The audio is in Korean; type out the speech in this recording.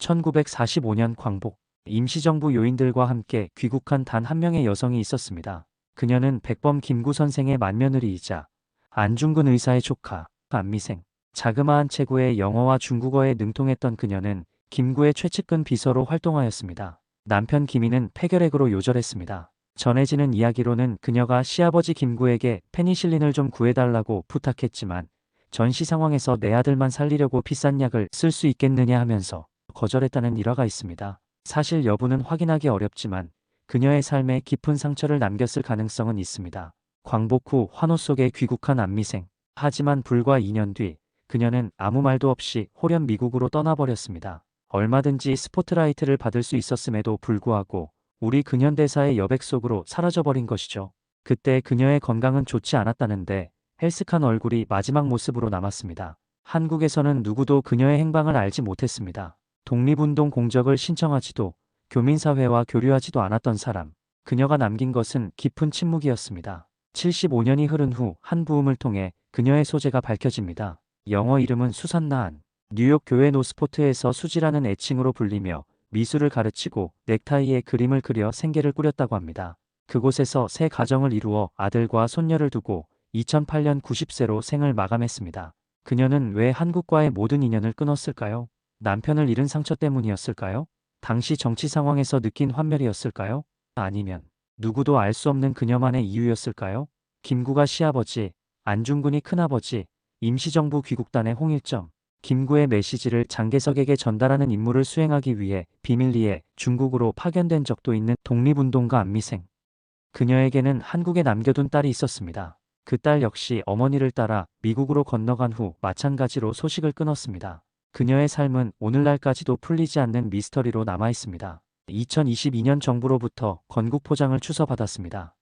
1945년 광복 임시정부 요인들과 함께 귀국한 단 한 명의 여성이 있었습니다. 그녀는 백범 김구 선생의 맏며느리이자 안중근 의사의 조카 안미생 자그마한 체구의 영어와 중국어에 능통했던 그녀는 김구의 최측근 비서로 활동하였습니다. 남편 김이는 폐결핵으로 요절했습니다. 전해지는 이야기로는 그녀가 시아버지 김구에게 페니실린을 좀 구해달라고 부탁했지만 전시 상황에서 내 아들만 살리려고 비싼 약을 쓸 수 있겠느냐 하면서 거절했다는 일화가 있습니다. 사실 여부는 확인하기 어렵지만 그녀의 삶에 깊은 상처를 남겼을 가능성은 있습니다. 광복 후 환호 속에 귀국한 안미생. 하지만 불과 2년 뒤 그녀는 아무 말도 없이 호련 미국으로 떠나버렸습니다. 얼마든지 스포트라이트를 받을 수 있었음에도 불구하고 우리 근현대사의 여백 속으로 사라져버린 것이죠. 그때 그녀의 건강은 좋지 않았다는데 헬스칸 얼굴이 마지막 모습으로 남았습니다. 한국에서는 누구도 그녀의 행방을 알지 못했습니다. 독립운동 공적을 신청하지도 교민사회와 교류하지도 않았던 사람. 그녀가 남긴 것은 깊은 침묵이었습니다. 75년이 흐른 후 한 부음을 통해 그녀의 소재가 밝혀집니다. 영어 이름은 수산나한. 뉴욕 교회 노스포트에서 수지라는 애칭으로 불리며 미술을 가르치고 넥타이에 그림을 그려 생계를 꾸렸다고 합니다. 그곳에서 새 가정을 이루어 아들과 손녀를 두고 2008년 90세로 생을 마감했습니다. 그녀는 왜 한국과의 모든 인연을 끊었을까요? 남편을 잃은 상처 때문이었을까요? 당시 정치 상황에서 느낀 환멸이었을까요? 아니면 누구도 알 수 없는 그녀만의 이유였을까요? 김구가 시아버지, 안중근이 큰아버지, 임시정부 귀국단의 홍일점, 김구의 메시지를 장개석에게 전달하는 임무를 수행하기 위해 비밀리에 중국으로 파견된 적도 있는 독립운동가 안미생. 그녀에게는 한국에 남겨둔 딸이 있었습니다. 그 딸 역시 어머니를 따라 미국으로 건너간 후 마찬가지로 소식을 끊었습니다. 그녀의 삶은 오늘날까지도 풀리지 않는 미스터리로 남아 있습니다. 2022년 정부로부터 건국 포장을 추서받았습니다.